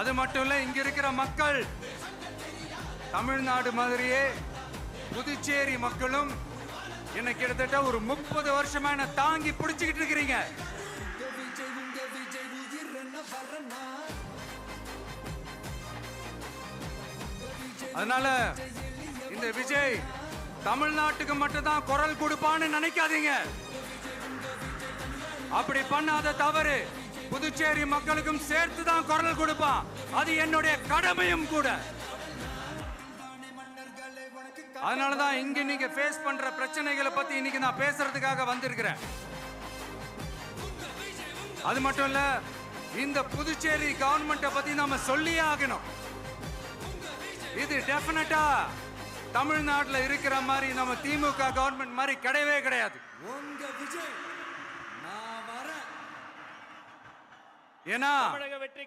அது மட்டும் இல்லை இங்க இருக்கிற மக்கள் தமிழ்நாடு மாதிரியே புதுச்சேரி மக்களும் என்ன கிட்டத்தட்ட ஒரு முப்பது வருஷமா என்ன தாங்கி பிடிச்சுக்கிட்டு இருக்கிறீங்க. அதனால இந்த விஜய் தமிழ்நாட்டுக்கு மட்டும்தான் குரல் கொடுப்பான்னு நினைக்காதீங்க. அப்படி பண்ணாத தவறு. புதுச்சேரி மக்களுக்கும் சேர்த்து தான் குரல் கொடுப்பான் அது என்னுடைய கடமையும் கூட. அதனால தான் இங்க நீங்க ஃபேஸ் பண்ற பிரச்சனைகளை பத்தி இன்னைக்கு நான் பேசுறதுக்காக வந்திருக்கிறேன். அது மட்டும் இல்ல இந்த புதுச்சேரி கவர்மெண்ட்டை பத்தி நாம சொல்லியே ஆகணும். இது டெஃபினட்டா தமிழ்நாட்டில் இருக்கிற மாதிரி நம்ம திமுக கவர்மெண்ட் மாதிரி கிடையவே கிடையாது உங்க விஜய் நான் வரேன் ஏன்னா தமிழக வெற்றி